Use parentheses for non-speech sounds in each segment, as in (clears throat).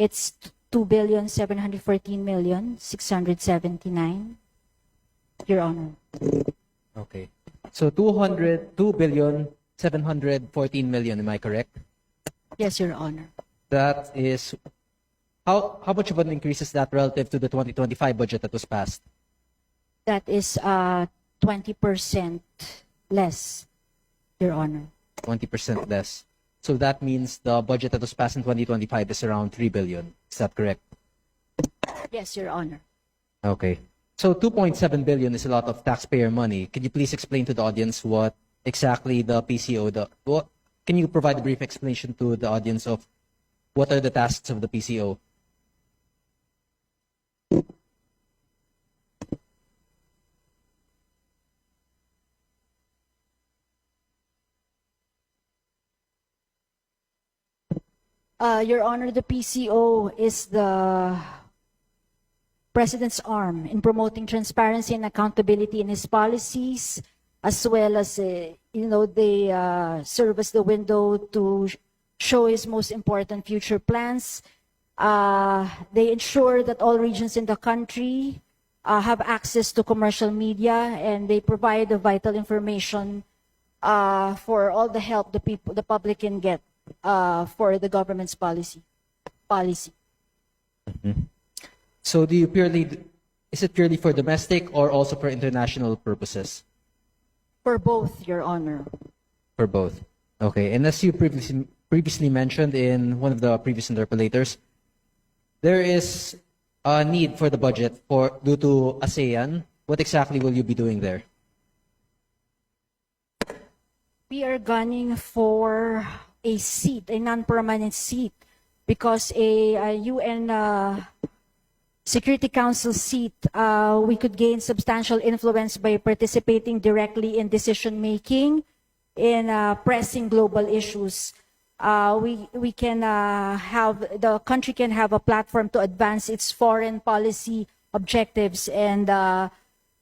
It's two billion seven hundred fourteen million six hundred seventy nine. Your Honor. Okay. So 200, 2 billion 714 million, am I correct? Yes, Your Honor. That is, how, how much of an increase is that relative to the 2025 budget that was passed? That is uh twenty percent less, Your Honor. 20% less. So that means the budget that was passed in 2025 is around 3 billion. Is that correct? Yes, Your Honor. Okay. So 2.7 billion is a lot of taxpayer money. Can you please explain to the audience what exactly the PCO, the, what, can you provide a brief explanation to the audience of what are the tasks of the PCO? Uh, Your Honor, the PCO is the President's arm in promoting transparency and accountability in his policies, as well as, uh, you know, they uh, serve as the window to show his most important future plans. Uh, they ensure that all regions in the country uh, have access to commercial media, and they provide the vital information uh, for all the help the people, the public can get uh, for the government's policy. Policy. So do you purely, is it purely for domestic or also for international purposes? For both, Your Honor. For both. Okay. And as you previously previously mentioned in one of the previous interpolators, there is a need for the budget for due to ASEAN. What exactly will you be doing there? We are gunning for a seat, a non-permanent seat, because a, a UN uh, Security Council seat, uh, we could gain substantial influence by participating directly in decision making in uh, pressing global issues. Uh, we we can uh, have the country can have a platform to advance its foreign policy objectives and uh,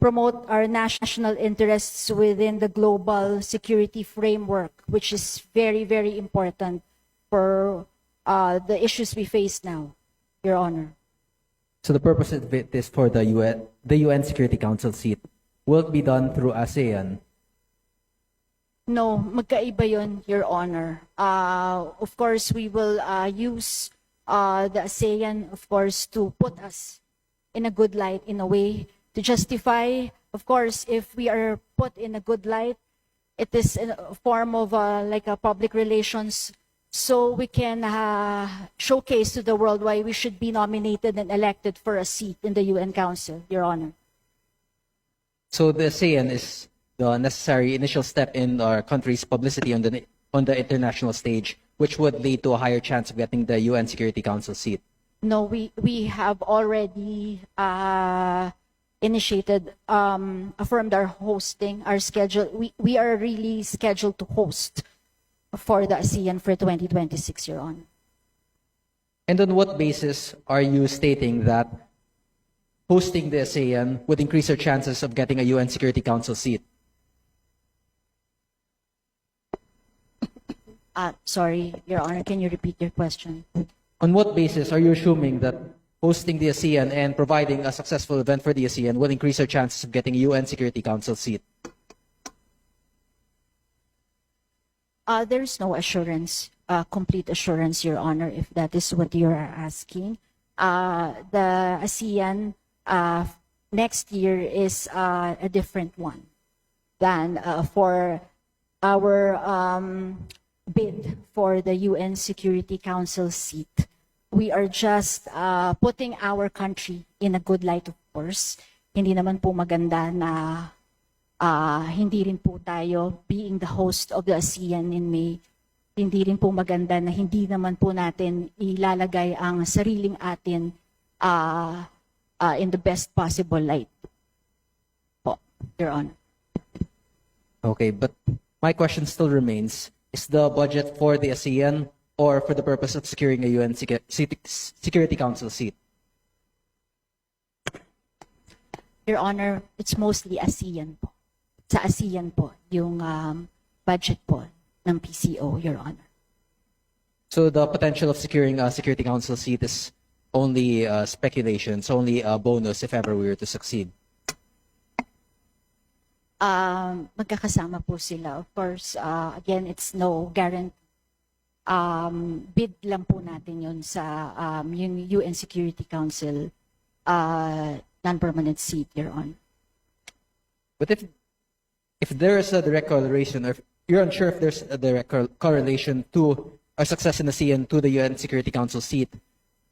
promote our national interests within the global security framework, which is very very important for uh, the issues we face now, Your Honor. So the purpose of it is for the UN, the UN Security Council seat. Will it be done through ASEAN? No, magkaiba yun, Your Honor. Uh, of course, we will uh, use uh, the ASEAN, of course, to put us in a good light, in a way, to justify, of course, if we are put in a good light, it is in a form of uh, like a public relations, so we can uh, showcase to the world why we should be nominated and elected for a seat in the UN Council, Your Honor. So the ASEAN is the necessary initial step in our country's publicity on the on the international stage, which would lead to a higher chance of getting the UN Security Council seat. No, we we have already uh, initiated, um, affirmed our hosting, our schedule. We we are really scheduled to host for the ASEAN for 2026, Your Honor. And on what basis are you stating that hosting the ASEAN would increase our chances of getting a UN Security Council seat? Uh, sorry, Your Honor, can you repeat your question? On what basis are you assuming that hosting the ASEAN and providing a successful event for the ASEAN will increase our chances of getting a UN Security Council seat? Uh, there is no assurance, uh, complete assurance, Your Honor, if that is what you are asking. Uh, the ASEAN uh, next year is uh, a different one than uh, for our um, bid for the UN Security Council seat. We are just uh, putting our country in a good light, of course. Hindi naman po maganda na Ah, hindi rin po tayo being the host of the ASEAN in May. Hindi rin po maganda na hindi naman po natin ilalagay ang sariling atin ah, ah, in the best possible light. Po, Your Honor. Okay, but my question still remains, is the budget for the ASEAN or for the purpose of securing a UN Secu- Secu- Security Council seat? Your Honor, it's mostly ASEAN po. Sa ASEAN po, yung um, budget po ng PCO, Your Honor. So the potential of securing a Security Council seat is only uh, speculation. It's only a bonus if ever we were to succeed. um, magkakasama po sila. Of course, uh, again, it's no guarantee. Um, bid lang po natin yun sa um, yung UN Security Council uh, non-permanent seat, Your Honor. But if if there is a direct correlation, or if you're unsure if there's a direct cor- correlation to our success in the CN to the UN Security Council seat,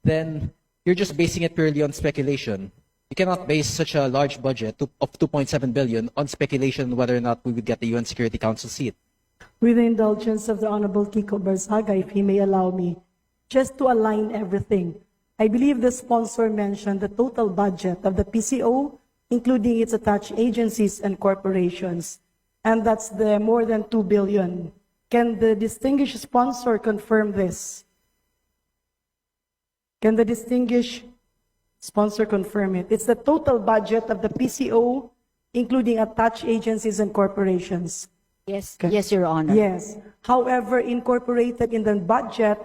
then you're just basing it purely on speculation. You cannot base such a large budget of 2.7 billion on speculation whether or not we would get the UN Security Council seat. With the indulgence of the Honorable Kiko Barzaga, if he may allow me, just to align everything. I believe the sponsor mentioned the total budget of the PCO, including its attached agencies and corporations, and that's the more than 2 billion. Can the distinguished sponsor confirm this? Can the distinguished sponsor confirm it? It's the total budget of the PCO, including attached agencies and corporations. Yes, yes, Your Honor. Yes. However, incorporated in the budget,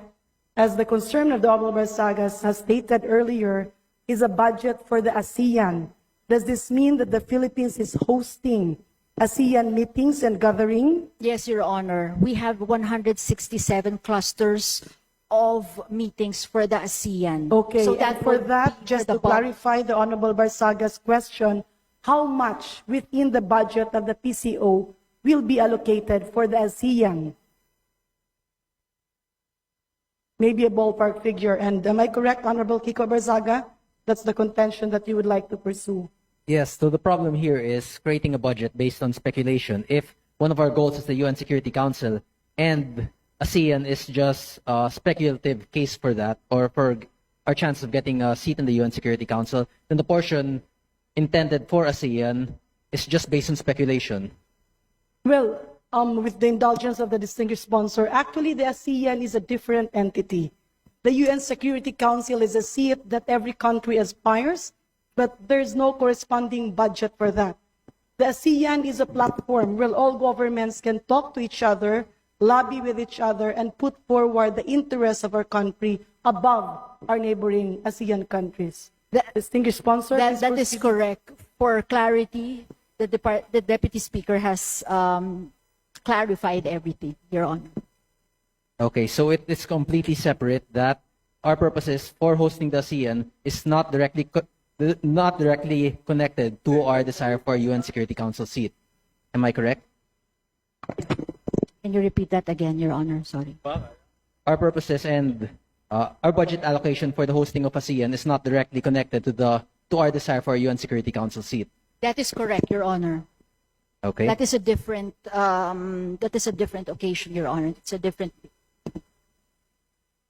as the concern of the Honorable Barsagas has stated earlier, is a budget for the ASEAN. Does this mean that the Philippines is hosting ASEAN meetings and gathering? Yes, Your Honor. We have 167 clusters of meetings for the ASEAN. Okay, So and for would that, be just for to the clarify the Honorable Barsaga's question, how much within the budget of the PCO will be allocated for the ASEAN? Maybe a ballpark figure, and am I correct, Honorable Kiko Barzaga? That's the contention that you would like to pursue. Yes, so the problem here is creating a budget based on speculation. If one of our goals is the UN Security Council and ASEAN is just a speculative case for that, or for our chance of getting a seat in the UN Security Council, then the portion intended for ASEAN is just based on speculation. Well, um, with the indulgence of the distinguished sponsor, actually the ASEAN is a different entity. The UN Security Council is a seat that every country aspires, but there's no corresponding budget for that. The ASEAN is a platform where all governments can talk to each other, lobby with each other, and put forward the interests of our country above our neighboring ASEAN countries. That- distinguished sponsor, That, that is correct. For clarity, the, depart, the Deputy Speaker has um, clarified everything, Your Honor. Okay, so it is completely separate that our purposes for hosting the ASEAN is not directly co- not directly connected to our desire for a UN Security Council seat. Am I correct? Can you repeat that again, Your Honor? Sorry. Our purposes and uh, our budget allocation for the hosting of ASEAN is not directly connected to the to our desire for a UN Security Council seat. That is correct, Your Honor. Okay. That is a different, um, that is a different occasion, Your Honor. It's a different,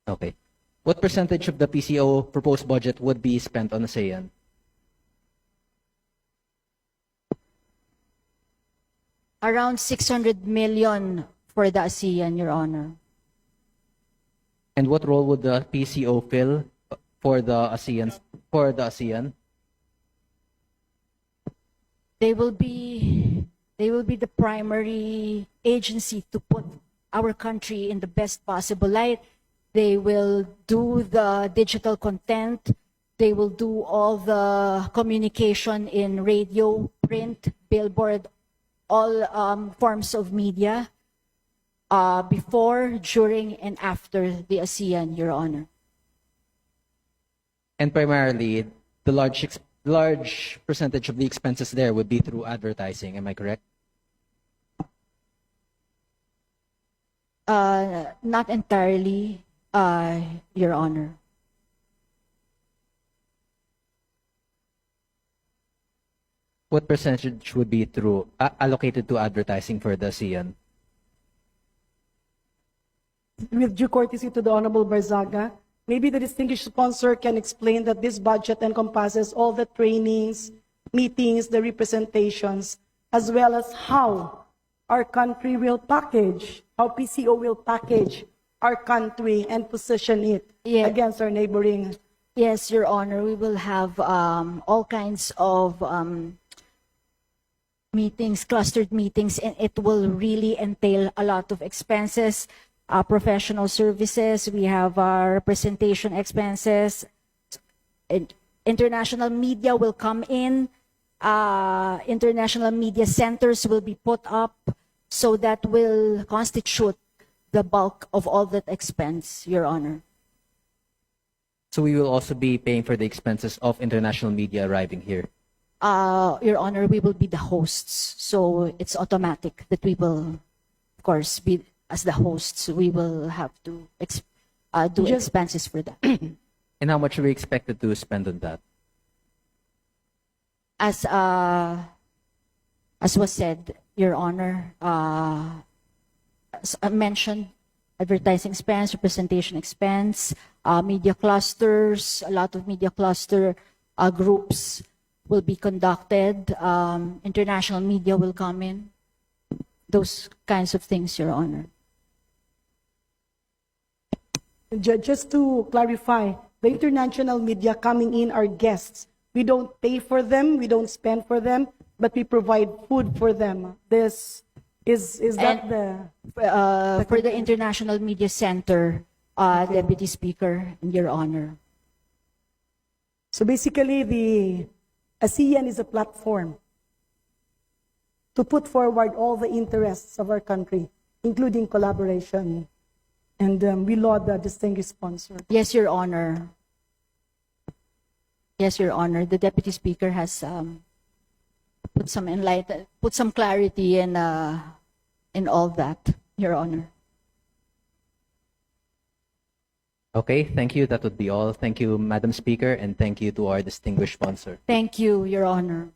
Okay. What percentage of the PCO proposed budget would be spent on ASEAN? around 600 million for the ASEAN, Your Honor. And what role would the PCO fill for the ASEAN for the ASEAN? They will be, they will be the primary agency to put our country in the best possible light. They will do the digital content. They will do all the communication in radio, print, billboard, all um, forms of media uh, before, during, and after the ASEAN, Your Honor. And primarily, the large large percentage of the expenses there would be through advertising. Am I correct? Uh, not entirely, uh, Your Honor. What percentage would be through uh, allocated to advertising for the CN? with due courtesy to the Honorable Barzaga, maybe the distinguished sponsor can explain that this budget encompasses all the trainings, meetings, the representations, as well as how our country will package, how PCO will package our country and position it Yeah. against our neighboring. Yes, Your Honor, we will have um, all kinds of um, meetings, clustered meetings, and it will really entail a lot of expenses uh, professional services, we have our representation expenses, in- international media will come in, uh, international media centers will be put up, so that will constitute the bulk of all that expense, Your Honor. So we will also be paying for the expenses of international media arriving here. Uh, Your Honor, we will be the hosts, so it's automatic that we will, of course, be as the hosts. We will have to ex- uh, do Just- expenses for that. (clears throat) And how much are we expected to spend on that? as uh, as was said, Your Honor, uh, as I mentioned, advertising expense, representation expense, uh, media clusters, a lot of media cluster uh, groups will be conducted. Um, international media will come in. Those kinds of things, Your Honor. Ju- Just to clarify, the international media coming in are guests. We don't pay for them, we don't spend for them, but we provide food for them. This is is that And- the Uh, for the International Media Center, uh, Deputy Speaker, and Your Honor. so basically the ASEAN is a platform to put forward all the interests of our country, including collaboration. And um, we laud the distinguished sponsor. Yes, Your Honor. Yes, Your Honor. The Deputy Speaker has um, put some enlight, put some clarity in uh, in all that, Your Honor. Okay, thank you. That would be all. Thank you, Madam Speaker, and thank you to our distinguished sponsor. Thank you, Your Honor.